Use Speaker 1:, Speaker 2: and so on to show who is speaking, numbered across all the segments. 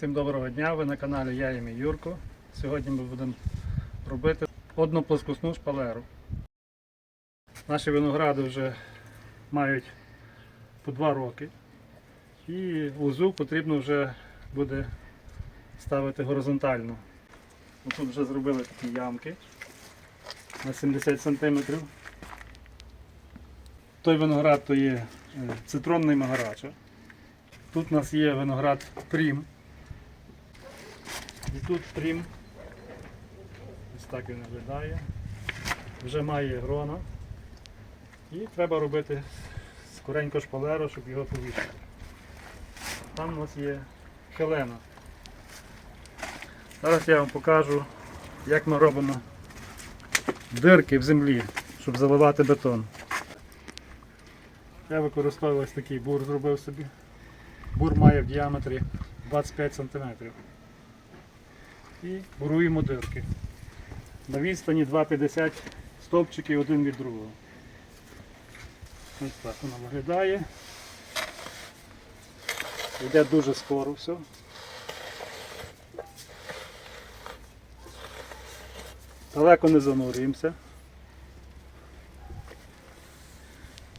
Speaker 1: Всім доброго дня, ви на каналі Я і Юрко. Сьогодні ми будемо робити одну плоскосну шпалеру. Наші виногради вже мають по 2 роки. І лозу потрібно вже буде ставити горизонтально. Тут вже зробили такі ямки на 70 см. Той виноград то є е, цитронний магарача. Тут у нас є виноград Прім. І тут Прім. Ось так він виглядає. Вже має грона. І треба робити скоренько шпалеру, щоб його повісити. Там у нас є Хелена. Зараз я вам покажу, як ми робимо дирки в землі, щоб заливати бетон. Я використовую ось такий бур зробив собі. Бур має в діаметрі 25 см. І буруємо дирки. На відстані 2,50 стовпчики один від другого. Ось так воно виглядає. Йде дуже скоро все. Далеко не занурюємося.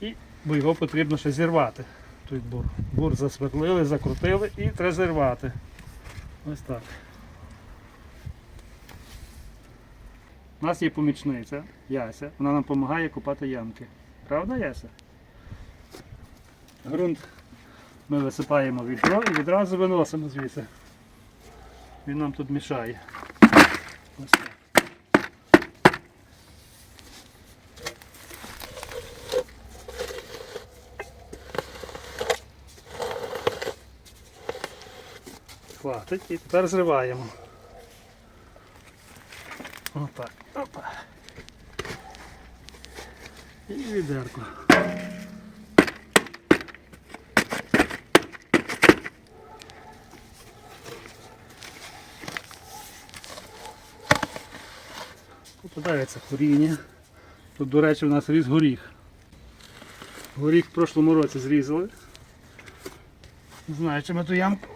Speaker 1: І бо його потрібно ще зірвати. Той бур. Бур засверлили, закрутили і треба зірвати. Ось так. У нас є помічниця Яся. Вона нам допомагає купати ямки. Правда, Яся? Грунт ми висипаємо відро і відразу виносимо звідси. Він нам тут мішає. Ось. Хватить і тепер зриваємо. Отак. Опа. І відерко. Попадається коріння. Тут, до речі, у нас ріс горіх. Горіх в прошлому році зрізали. Не знаю, чи ми ту ямку.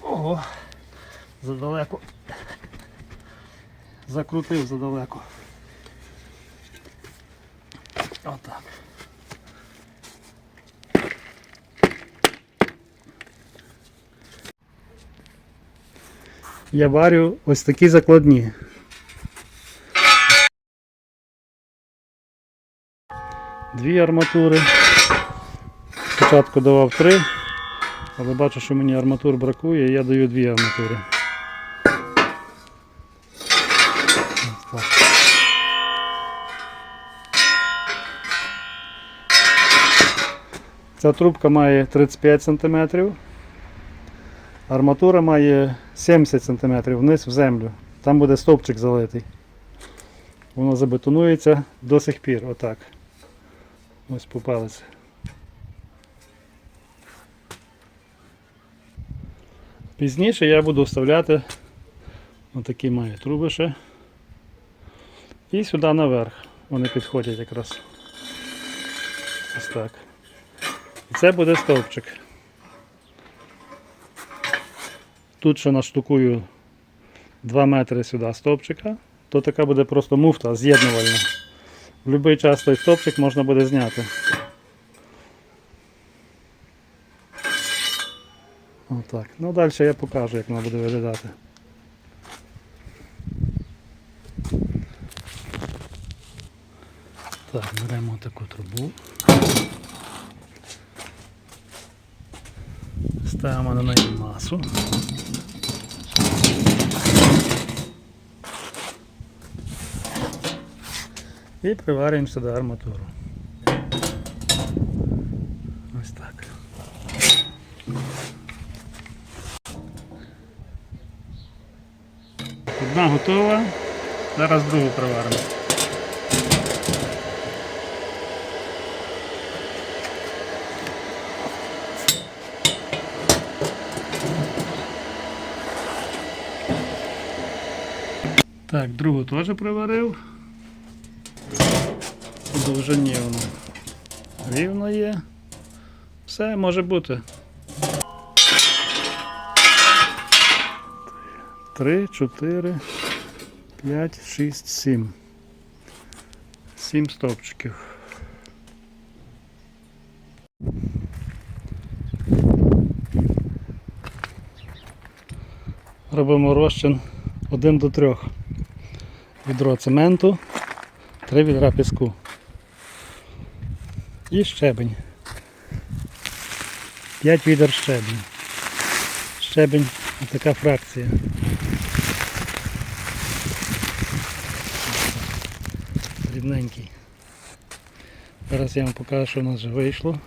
Speaker 1: Ого! Задалеко. Закрутив задалеко. Отак. Я варю ось такі закладні. Дві арматури. Спочатку давав три, але бачу, що мені арматур бракує, і я даю дві арматури. Ця трубка має 35 см. Арматура має 70 см вниз в землю. Там буде стовпчик залитий. Воно забетонується до сих пір. Отак. Ось по палець. Пізніше я буду вставляти отакі має труби ще. І сюди наверх. Вони підходять якраз. Ось так. І це буде стовпчик. Тут ще наштукую 2 метри сюди стовпчика, то така буде просто муфта з'єднувальна. В будь-який час той стовпчик можна буде зняти. Отак. Ну далі я покажу, як воно буде виглядати. Так, беремо таку трубу. Ставимо на неї масу. І приварюємо сюди арматуру. Ось так. Одна готова. Зараз другу приваримо. Так, другу теж приварив. По довжині воно рівно є. Все може бути. три, чотири, п'ять, шість, сім. Сім стовпчиків. Робимо розчин 1 до 3. Відро цементу, 3 відра піску. І щебень. 5 відер щебень. Щебень така фракція. Дрібненький. Зараз я вам покажу, що у нас вже вийшло.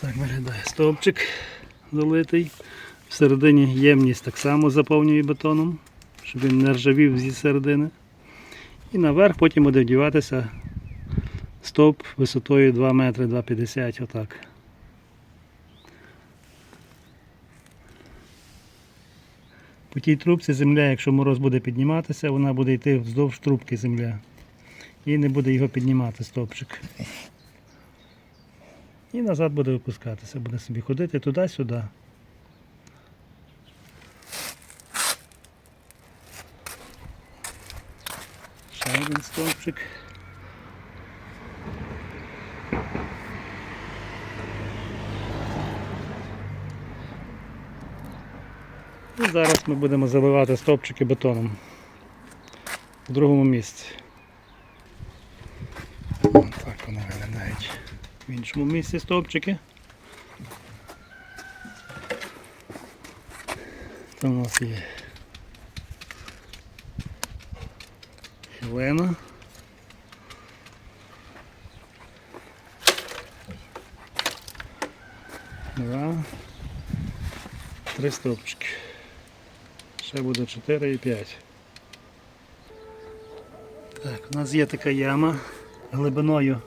Speaker 1: Так виглядає стовпчик залитий. Всередині ємність так само заповнює бетоном, щоб він не ржавів зі середини. І наверх потім буде вдіватися стовп висотою 2 метри 2,50 отак. По тій трубці земля, якщо мороз буде підніматися, вона буде йти вздовж трубки земля. І не буде його піднімати стовпчик. І назад буде випускатися, буде собі ходити туди-сюди. Ще один стовпчик. І зараз ми будемо заливати стовпчики бетоном в другому місці. Так вони виглядають в іншому місці стовпчики. Там у нас є Хелена. Два. Три стовпчики. Ще буде 4 і 5. Так, у нас є така яма глибиною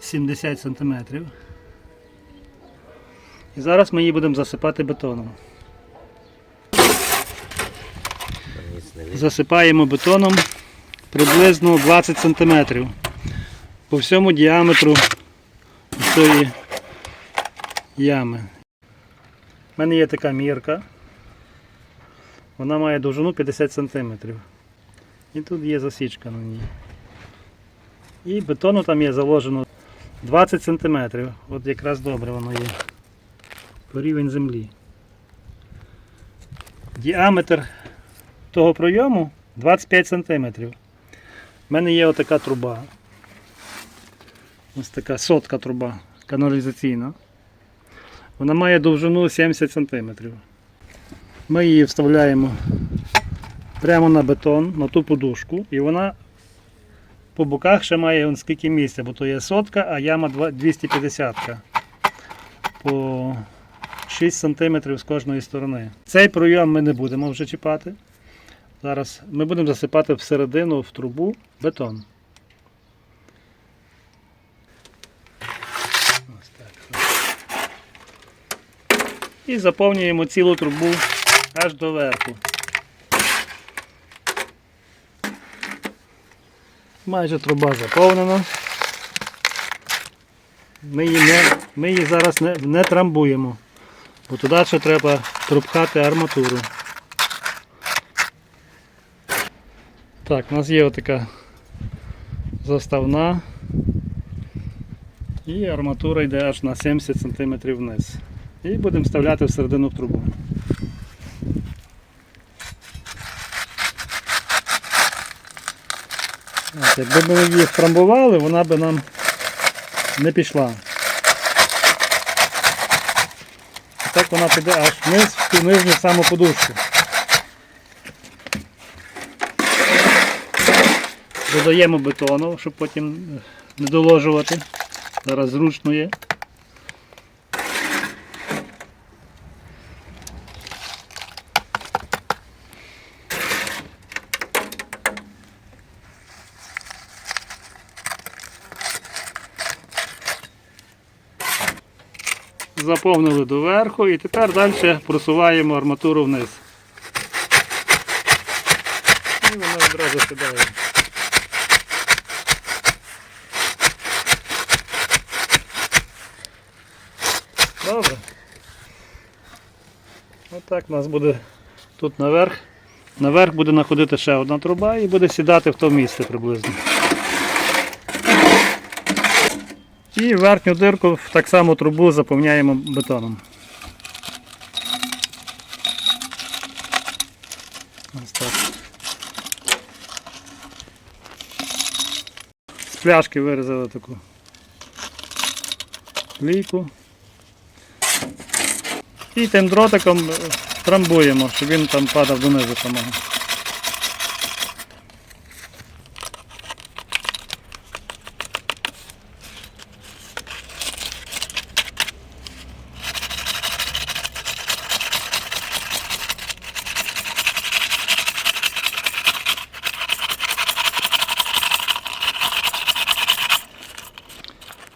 Speaker 1: 70 см. І зараз ми її будемо засипати бетоном. Засипаємо бетоном приблизно 20 см по всьому діаметру цієї ями. У мене є така мірка. Вона має довжину 50 см. І тут є засічка на ній. І бетону там є заложено 20 см. От якраз добре воно є. По рівень землі. Діаметр того пройому 25 см. У мене є отака труба. Ось така сотка труба каналізаційна. Вона має довжину 70 см. Ми її вставляємо прямо на бетон, на ту подушку, і вона по боках ще має он скільки місця, бо то є сотка, а яма 250 по 6 см з кожної сторони. Цей пройом ми не будемо вже чіпати. Зараз ми будемо засипати всередину в трубу бетон. Ось так. І заповнюємо цілу трубу аж до верху. Майже труба заповнена. Ми її, не, ми її зараз не, не трамбуємо, бо туди ще треба пропхати арматуру. Так, у нас є отака заставна і арматура йде аж на 70 см вниз. І будемо вставляти всередину в трубу. Якби ми її втрамбували, вона би нам не пішла. А так вона піде аж вниз в нижню саму подушку. Додаємо бетону, щоб потім не доложувати. Зараз зручно є. Заповнили доверху і тепер далі просуваємо арматуру вниз. І вона одразу сідає. Добре. Отак у нас буде тут наверх. Наверх буде находити ще одна труба і буде сідати в то місце приблизно. І верхню дирку в так само трубу заповняємо бетоном. Ось так. З пляшки вирізали таку лійку. І тим дротиком трамбуємо, щоб він там падав донизу самого.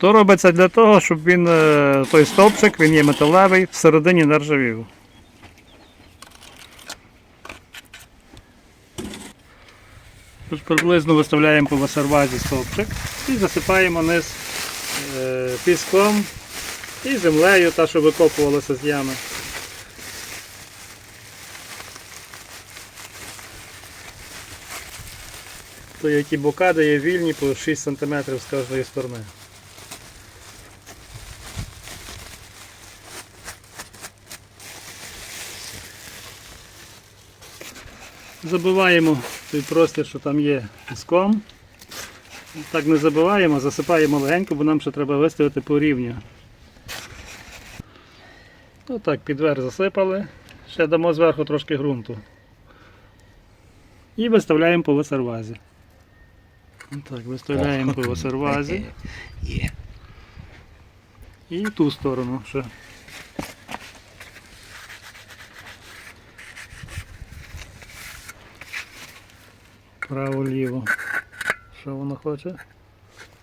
Speaker 1: То робиться для того, щоб він, е, той стовпчик, він є металевий, всередині не ржавів. Тут приблизно виставляємо по васервазі стовпчик і засипаємо низ е, піском і землею, та, що викопувалася з ями. То які бокади є вільні по 6 см з кожної сторони. Забиваємо той простір, що там є піском. Так не забиваємо, засипаємо легенько, бо нам ще треба виставити по рівню. Отак, під верх засипали, ще дамо зверху трошки ґрунту. І виставляємо по васервазі. Так, виставляємо по васервазі
Speaker 2: Є.
Speaker 1: і ту сторону ще. Право-ліво. Що воно хоче?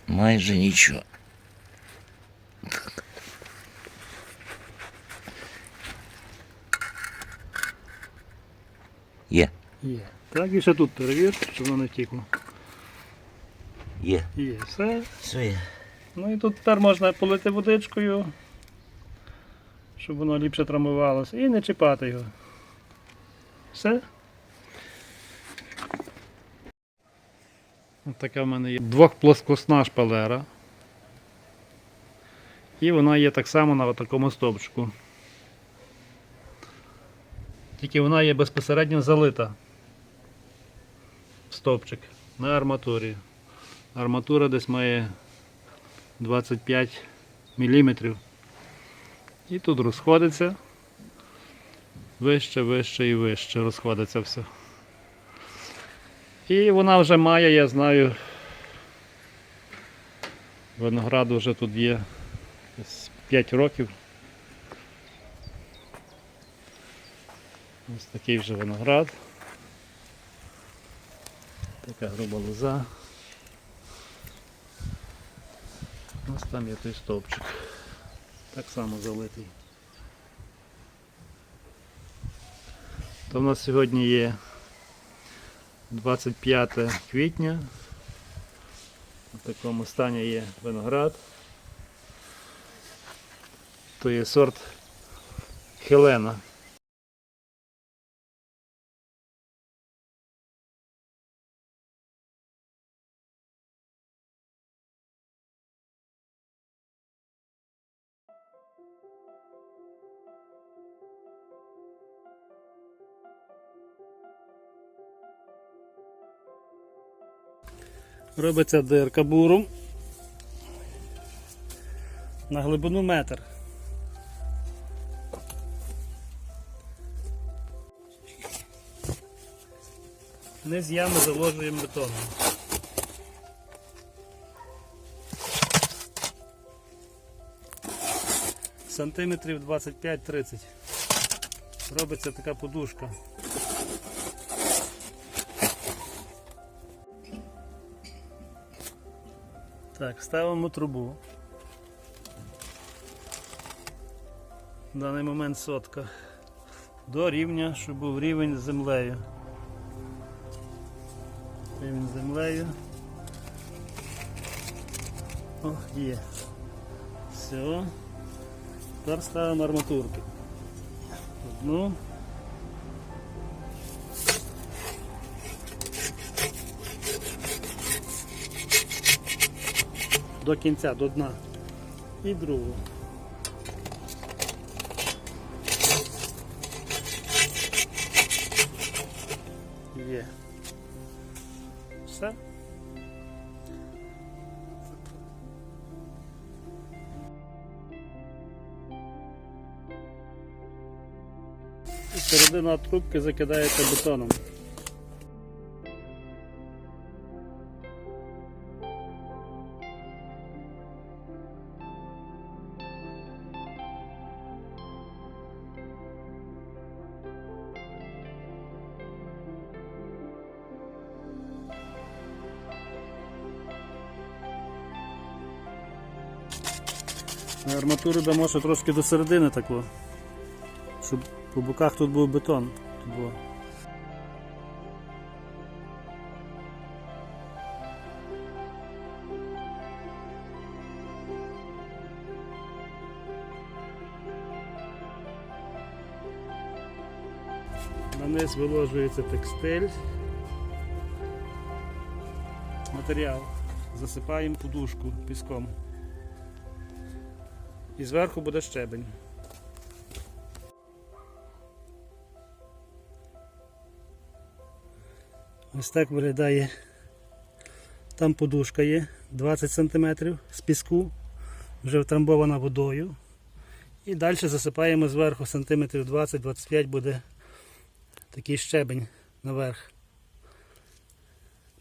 Speaker 2: Майже нічого. Є.
Speaker 1: Є. Так, і ще тут перевір, щоб воно не втікло.
Speaker 2: Є.
Speaker 1: Є, все.
Speaker 2: Все є.
Speaker 1: Ну і тут тепер можна полити водичкою, щоб воно ліпше травмувалося, і не чіпати його. Все. Ось така в мене є двохплоскосна шпалера. І вона є так само на такому стовпчику. Тільки вона є безпосередньо залита в стовпчик на арматурі. Арматура десь має 25 мм. І тут розходиться. Вище, вище і вище розходиться все. І вона вже має, я знаю, винограду вже тут є 5 років. Ось такий вже виноград. Така груба лоза. Ось там є той стовпчик. Так само залитий. То в нас сьогодні є 25 квітня. В такому стані є виноград. То є сорт Хелена. Робиться дирка буром на глибину метр. Низ ями заложуємо бетоном. Сантиметрів 25-30. Робиться така подушка. Так, ставимо трубу. В даний момент сотка. До рівня, щоб був рівень з землею. Рівень з землею. О, є. Все. Тепер ставимо арматурки. Одну. До кінця, до дна. І другу. Є. Все. І середина трубки закидається бетоном. Арматуру дамо ще трошки до середини такого, щоб по боках тут був бетон. Тут було. На низ виложується текстиль. Матеріал. Засипаємо подушку піском. І зверху буде щебень. Ось так виглядає. Там подушка є 20 см з піску, вже втрамбована водою. І далі засипаємо зверху сантиметрів 20-25 буде такий щебень наверх.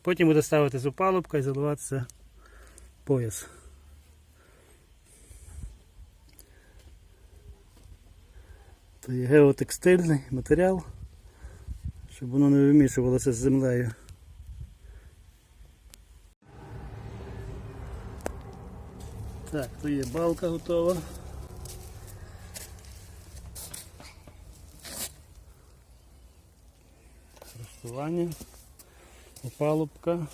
Speaker 1: Потім буде ставитись опалубка і заливатися пояс. Це є геотекстильний матеріал, щоб воно не вимішувалося з землею. Так, то є балка готова. Розтування, опалубка.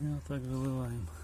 Speaker 1: І отак заливаємо.